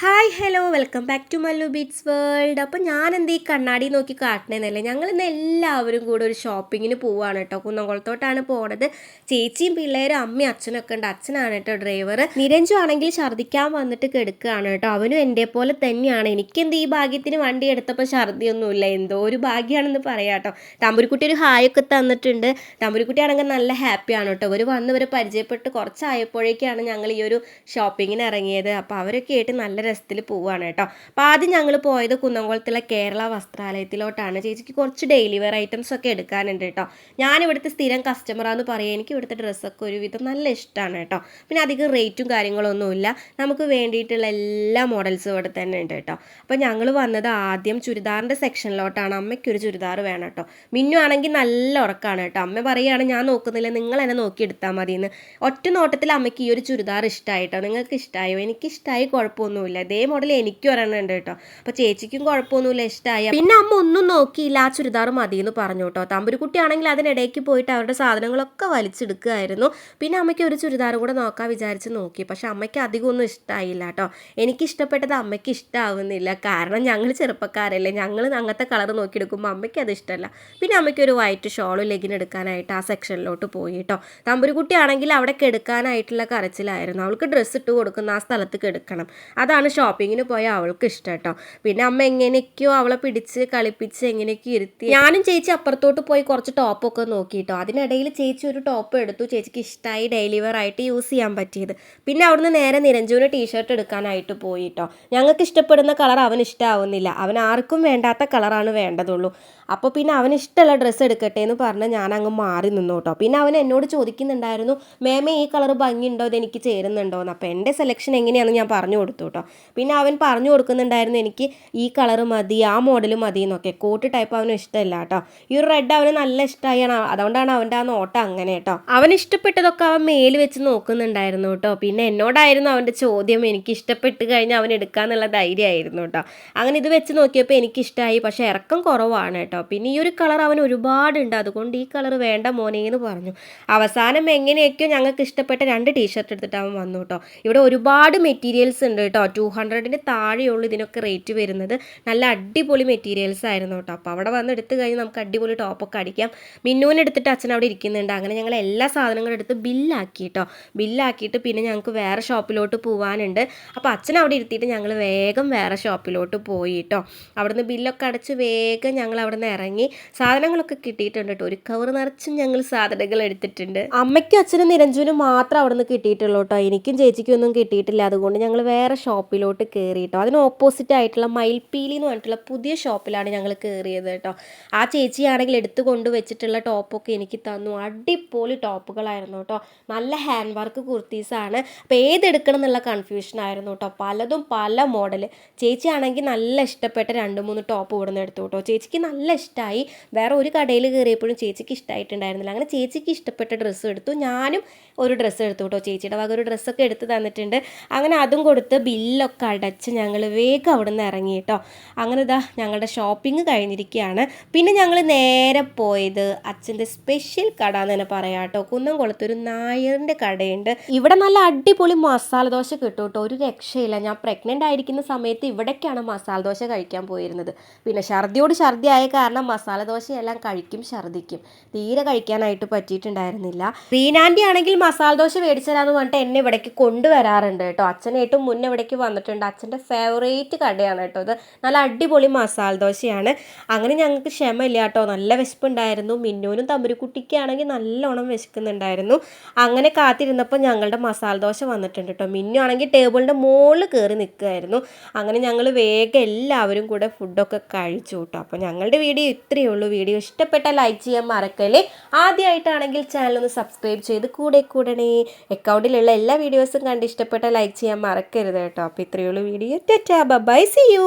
Hi hello welcome back to Mallu beats world. അപ്പോൾ ഞാൻ എന്ത് ഈ കണ്ണാടി നോക്കി കാട്ടണമെന്നല്ലേ ഞങ്ങൾ ഇന്ന് എല്ലാവരും കൂടെ ഒരു ഷോപ്പിങ്ങിന് പോവാണ് കേട്ടോ കുന്നംകുളത്തോട്ടാണ് പോണത്. ചേച്ചിയും പിള്ളേരും അമ്മയും അച്ഛനൊക്കെ ഉണ്ട്. അച്ഛനാണ് കേട്ടോ ഡ്രൈവർ നിരഞ്ജു ആണെങ്കിൽ ഛർദ്ദിക്കാൻ വന്നിട്ട് കെടുക്കുകയാണ് കേട്ടോ അവനും എന്റെ പോലെ തന്നെയാണ്. എനിക്കെന്ത് ഈ ഭാഗ്യത്തിന് വണ്ടി എടുത്തപ്പോൾ ഛർദ്ദിയൊന്നുമില്ല എന്തോ ഒരു ഭാഗ്യമാണെന്ന് പറയാം കേട്ടോ തമ്പുരിക്കുട്ടി ഒരു ഹായൊക്കെ തന്നിട്ടുണ്ട്. തമ്പുരിക്കുട്ടി ആണെങ്കിൽ നല്ല ഹാപ്പിയാണ് കേട്ടോ അവർ വന്ന് ഇവരെ പരിചയപ്പെട്ട് കുറച്ചായപ്പോഴേക്കാണ് ഞങ്ങൾ ഈ ഒരു ഷോപ്പിങ്ങിന് ഇറങ്ങിയത്. അപ്പോൾ അവരൊക്കെ ആയിട്ട് നല്ല രസത്തിൽ പോവുകയാണ് കേട്ടോ. അപ്പോൾ ആദ്യം ഞങ്ങൾ പോയത് കുന്നംകുളത്തുള്ള കേരള വസ്ത്രാലയത്തിലോട്ടാണ്. ചേച്ചിക്ക് കുറച്ച് ഡെയിലി വെയർ ഐറ്റംസ് ഒക്കെ എടുക്കാനുണ്ട് കേട്ടോ. ഞാൻ ഇവിടുത്തെ സ്ഥിരം കസ്റ്റമറാന്ന് പറയാം. എനിക്ക് ഇവിടുത്തെ ഡ്രസ്സൊക്കെ ഒരുവിധം നല്ല ഇഷ്ടമാണ് കേട്ടോ. പിന്നെ അധികം റേറ്റും കാര്യങ്ങളൊന്നുമില്ല നമുക്ക് വേണ്ടിയിട്ടുള്ള എല്ലാ മോഡൽസും ഇവിടെ തന്നെ ഉണ്ട് കേട്ടോ. അപ്പോൾ ഞങ്ങൾ വന്നത് ആദ്യം ചുരിദാറിന്റെ സെക്ഷനിലോട്ടാണ് അമ്മയ്ക്കൊരു ചുരിദാർ വേണം കേട്ടോ. മിന്നു ആണെങ്കിൽ നല്ല ഉറക്കമാണ് കേട്ടോ. അമ്മ പറയുകയാണ് ഞാൻ നോക്കുന്നില്ല. നിങ്ങൾ എന്നെ നോക്കി എടുത്താൽ മതി എന്ന് ഒറ്റ നോട്ടത്തിൽ അമ്മയ്ക്ക് ഈ ഒരു ചുരിദാർ ഇഷ്ടമായിട്ടോ നിങ്ങൾക്ക് ഇഷ്ടമായോ എനിക്ക് ഇഷ്ടമായി കുഴപ്പമൊന്നുമില്ല. ഇതേ മോഡൽ എനിക്കും ഒരെണ്ണം കേട്ടോ. അപ്പോൾ ചേച്ചിക്കും കുഴപ്പമൊന്നുമില്ല ഇഷ്ടമായി പിന്നെ അമ്മ ഒന്നും നോക്കിയില്ല ആ ചുരിദാർ മതി എന്ന് പറഞ്ഞു കേട്ടോ. തമ്പുരുക്കുട്ടി ആണെങ്കിൽ അതിനിടയ്ക്ക് പോയിട്ട് അവരുടെ സാധനങ്ങളൊക്കെ വലിച്ചെടുക്കുമായിരുന്നു പിന്നെ അമ്മയ്ക്ക് ഒരു ചുരിദാർ കൂടെ നോക്കാൻ വിചാരിച്ച് നോക്കി. പക്ഷെ അമ്മയ്ക്ക് അധികം ഒന്നും ഇഷ്ടമായില്ല കേട്ടോ. എനിക്ക് ഇഷ്ടപ്പെട്ടത് അമ്മയ്ക്ക് ഇഷ്ടമാവുന്നില്ല കാരണം ഞങ്ങൾ ചെറുപ്പക്കാരല്ലേ. ഞങ്ങൾ അങ്ങനത്തെ കളർ നോക്കിയെടുക്കുമ്പോൾ അമ്മയ്ക്ക് അത് ഇഷ്ടമല്ല. പിന്നെ അമ്മയ്ക്ക് ഒരു വൈറ്റ് ഷോളും ലെഗിൻ എടുക്കാനായിട്ട് ആ സെക്ഷനിലോട്ട് പോയി കേട്ടോ. തമ്പുരുക്കുട്ടി ആണെങ്കിൽ അവിടെ കെടുക്കാനായിട്ടുള്ള കരച്ചിലായിരുന്നു. അവൾക്ക് ഡ്രസ്സ് ഇട്ട് കൊടുക്കുന്ന ആ സ്ഥലത്ത് കെടുക്കണം അതാണ് ഷോപ്പിങ്ങിന് പോയ അവൾക്ക് ഇഷ്ടം കേട്ടോ പിന്നെ അമ്മ എങ്ങനെയൊക്കെയോ അവളെ പിടിച്ച് കളിപ്പിച്ച് എങ്ങനെയൊക്കെ ഇരുത്തി. ഞാനും ചേച്ചി അപ്പുറത്തോട്ട് പോയി കുറച്ച് ടോപ്പൊക്കെ നോക്കിയിട്ടോ അതിനിടയിൽ ചേച്ചി ഒരു ടോപ്പ് എടുത്തു. ചേച്ചിക്ക് ഇഷ്ടമായി ഡെയിലി വെയർ ആയിട്ട് യൂസ് ചെയ്യാൻ പറ്റിയത്. പിന്നെ അവിടുന്ന് നേരെ നിരഞ്ജുവിന് ടീഷർട്ട് എടുക്കാനായിട്ട് പോയിട്ടോ. ഞങ്ങൾക്ക് ഇഷ്ടപ്പെടുന്ന കളർ അവൻ ഇഷ്ടമാവുന്നില്ല അവൻ ആർക്കും വേണ്ടാത്ത കളറാണ് വേണ്ടതുള്ളൂ. അപ്പോൾ പിന്നെ അവന് ഇഷ്ടമുള്ള ഡ്രസ്സ് എടുക്കട്ടെ എന്ന് പറഞ്ഞ് ഞാൻ അങ്ങ് മാറി നിന്നു കേട്ടോ. പിന്നെ അവൻ എന്നോട് ചോദിക്കുന്നുണ്ടായിരുന്നു മേമ ഈ കളർ ഭംഗിയുണ്ടോ? ഇത് എനിക്ക് ചേരുന്നുണ്ടോ? എന്ന്. അപ്പോൾ എന്റെ സെലക്ഷൻ എങ്ങനെയാണെന്ന് ഞാൻ പറഞ്ഞു കൊടുത്തു കേട്ടോ. പിന്നെ അവൻ പറഞ്ഞു കൊടുക്കുന്നുണ്ടായിരുന്നു എനിക്ക് ഈ കളർ മതി ആ മോഡൽ മതി എന്നൊക്കെ. കോട്ട് ടൈപ്പ് അവന് ഇഷ്ടമില്ല കേട്ടോ. ഈ ഒരു റെഡ് അവന് നല്ല ഇഷ്ടമായാണ്. അതുകൊണ്ടാണ് അവന്റെ ആ നോട്ടം അങ്ങനെ കേട്ടോ. അവൻ ഇഷ്ടപ്പെട്ടതൊക്കെ അവൻ മേൽ വെച്ച് നോക്കുന്നുണ്ടായിരുന്നു കേട്ടോ. പിന്നെ എന്നോടായിരുന്നു അവന്റെ ചോദ്യം എനിക്ക് ഇഷ്ടപ്പെട്ട് കഴിഞ്ഞാൽ അവൻ എടുക്കാന്നുള്ള ധൈര്യമായിരുന്നു കേട്ടോ. അങ്ങനെ ഇത് വെച്ച് നോക്കിയപ്പോൾ എനിക്കിഷ്ടമായി പക്ഷേ ഇറക്കം കുറവാണ് കേട്ടോ. പിന്നെ ഈ ഒരു കളർ അവൻ ഒരുപാടുണ്ട്. അതുകൊണ്ട് ഈ കളർ വേണ്ട മോനെ എന്ന് പറഞ്ഞു. അവസാനം എങ്ങനെയൊക്കെയോ ഞങ്ങൾക്ക് ഇഷ്ടപ്പെട്ട രണ്ട് ടീഷർട്ട് എടുത്തിട്ട് അവൻ വന്നു കേട്ടോ. ഇവിടെ ഒരുപാട് മെറ്റീരിയൽസ് ഉണ്ട് കേട്ടോ. ടു ഹൺഡ്രഡിന് താഴെയുള്ളൂ ഇതിനൊക്കെ റേറ്റ് വരുന്നത്. നല്ല അടിപൊളി മെറ്റീരിയൽസ് ആയിരുന്നു കേട്ടോ. അപ്പോൾ അവിടെ വന്ന് എടുത്തു കഴിഞ്ഞ് നമുക്ക് അടിപൊളി ടോപ്പൊക്കെ അടിക്കാം. മിന്നുവിന് എടുത്തിട്ട് അച്ഛൻ അവിടെ ഇരിക്കുന്നുണ്ട്. അങ്ങനെ ഞങ്ങൾ എല്ലാ സാധനങ്ങളും എടുത്ത് ബില്ലാക്കി കേട്ടോ. ബില്ലാക്കിയിട്ട് പിന്നെ ഞങ്ങൾക്ക് വേറെ ഷോപ്പിലോട്ട് പോകാനുണ്ട് അപ്പോൾ അച്ഛൻ അവിടെ ഇരുത്തിയിട്ട് ഞങ്ങൾ വേഗം വേറെ ഷോപ്പിലോട്ട് പോയി കേട്ടോ. അവിടുന്ന് ബില്ലൊക്കെ അടച്ച് വേഗം ഞങ്ങൾ അവിടെ ഇറങ്ങി സാധനങ്ങളൊക്കെ കിട്ടിയിട്ടുണ്ട് കേട്ടോ ഒരു കവർ നിറച്ചും ഞങ്ങൾ സാധനങ്ങൾ എടുത്തിട്ടുണ്ട്. അമ്മയ്ക്കും അച്ഛനും നിരഞ്ജനും മാത്രം അവിടെ നിന്ന് കിട്ടിയിട്ടുള്ളൂ കേട്ടോ എനിക്കും ചേച്ചിക്കും ഒന്നും കിട്ടിയിട്ടില്ല. അതുകൊണ്ട് ഞങ്ങൾ വേറെ ഷോപ്പിലോട്ട് കയറി കേട്ടോ അതിന് ഓപ്പോസിറ്റ് ആയിട്ടുള്ള മയിൽപ്പീലി എന്ന് പറഞ്ഞിട്ടുള്ള പുതിയ ഷോപ്പിലാണ് ഞങ്ങൾ കയറിയത് കേട്ടോ ആ ചേച്ചിയാണെങ്കിൽ എടുത്തു കൊണ്ട് വെച്ചിട്ടുള്ള ടോപ്പൊക്കെ എനിക്ക് തന്നു. അടിപൊളി ടോപ്പുകളായിരുന്നു കേട്ടോ നല്ല ഹാൻഡ് വർക്ക് കുർത്തീസാണ് അപ്പോൾ ഏതെടുക്കണം എന്നുള്ള കൺഫ്യൂഷൻ ആയിരുന്നു കേട്ടോ പലതും പല മോഡൽ ചേച്ചിയാണെങ്കിൽ നല്ല ഇഷ്ടപ്പെട്ട രണ്ട് മൂന്ന് ടോപ്പ് ഇവിടെ നിന്ന് എടുത്തു കേട്ടോ ചേച്ചിക്ക് നല്ല ഇഷ്ടമായി. വേറെ ഒരു കടയിൽ കയറിയപ്പോഴും ചേച്ചിക്ക് ഇഷ്ടമായിട്ടുണ്ടായിരുന്നില്ല അങ്ങനെ ചേച്ചിക്ക് ഇഷ്ടപ്പെട്ട ഡ്രസ്സ് എടുത്തു. ഞാനും ഒരു ഡ്രസ്സ് എടുത്തു കേട്ടോ ചേച്ചിയുടെ വക ഒരു ഡ്രസ്സൊക്കെ എടുത്ത് തന്നിട്ടുണ്ട്. അങ്ങനെ അതും കൊടുത്ത് ബില്ലൊക്കെ അടച്ച് ഞങ്ങൾ വേഗം അവിടെ നിന്ന് ഇറങ്ങി കേട്ടോ. അങ്ങനെ ഇതാ ഞങ്ങളുടെ ഷോപ്പിംഗ് കഴിഞ്ഞിരിക്കുകയാണ്. പിന്നെ ഞങ്ങൾ നേരെ പോയത് അച്ഛന്റെ സ്പെഷ്യൽ കട എന്ന് തന്നെ പറയാം കേട്ടോ. കുന്നംകുളത്തൊരു നായറിന്റെ കടയുണ്ട്. ഇവിടെ നല്ല അടിപൊളി മസാല ദോശ കിട്ടും കേട്ടോ. ഒരു രക്ഷയില്ല. ഞാൻ പ്രഗ്നന്റ് ആയിരിക്കുന്ന സമയത്ത് ഇവിടേക്കാണ് മസാല ദോശ കഴിക്കാൻ പോയിരുന്നത്. പിന്നെ ഛർദിയോട് ഛർദിയായ കാരണം മസാല ദോശയെല്ലാം കഴിക്കും ഛർദിക്കും തീരെ കഴിക്കാനായിട്ട് പറ്റിയിട്ടുണ്ടായിരുന്നില്ല. റീനാൻഡി ആണെങ്കിൽ മസാല ദോശ മേടിച്ചതാന്ന് പറഞ്ഞിട്ട് എന്നെ ഇവിടേക്ക് കൊണ്ടുവരാറുണ്ട് കേട്ടോ. അച്ഛനായിട്ടും മുന്നേ ഇവിടേക്ക് വന്നിട്ടുണ്ട്. അച്ഛന്റെ ഫേവറേറ്റ് കടയാണ് കേട്ടോ ഇത്. നല്ല അടിപൊളി മസാല ദോശയാണ്. അങ്ങനെ ഞങ്ങൾക്ക് ക്ഷമയില്ല കേട്ടോ. നല്ല വിശപ്പുണ്ടായിരുന്നു. മിന്നൂനും തമ്പുരുക്കുട്ടിക്കാണെങ്കിൽ നല്ലോണം വിശക്കുന്നുണ്ടായിരുന്നു. അങ്ങനെ കാത്തിരുന്നപ്പോൾ ഞങ്ങളുടെ മസാല ദോശ വന്നിട്ടുണ്ട് കേട്ടോ. മിന്നു ആണെങ്കിൽ ടേബിളിന്റെ മുകളിൽ കയറി നിൽക്കുമായിരുന്നു അങ്ങനെ ഞങ്ങൾ വേഗം എല്ലാവരും കൂടെ ഫുഡൊക്കെ കഴിച്ചു കേട്ടോ. അപ്പോൾ ഞങ്ങളുടെ വീഡിയോ ഇത്രയേ ഉള്ളൂ. വീഡിയോ ഇഷ്ടപ്പെട്ട ലൈക്ക് ചെയ്യാൻ മറക്കല്ലേ. ആദ്യമായിട്ടാണെങ്കിൽ ചാനൽ ഒന്ന് സബ്സ്ക്രൈബ് ചെയ്ത് കൂടെ കൂടണേ. അക്കൗണ്ടിലുള്ള എല്ലാ വീഡിയോസും കണ്ട് ഇഷ്ടപ്പെട്ട ലൈക്ക് ചെയ്യാൻ മറക്കരുത് കേട്ടോ. അപ്പോൾ ഇത്രയേ ഉള്ളൂ video. Tata bye see you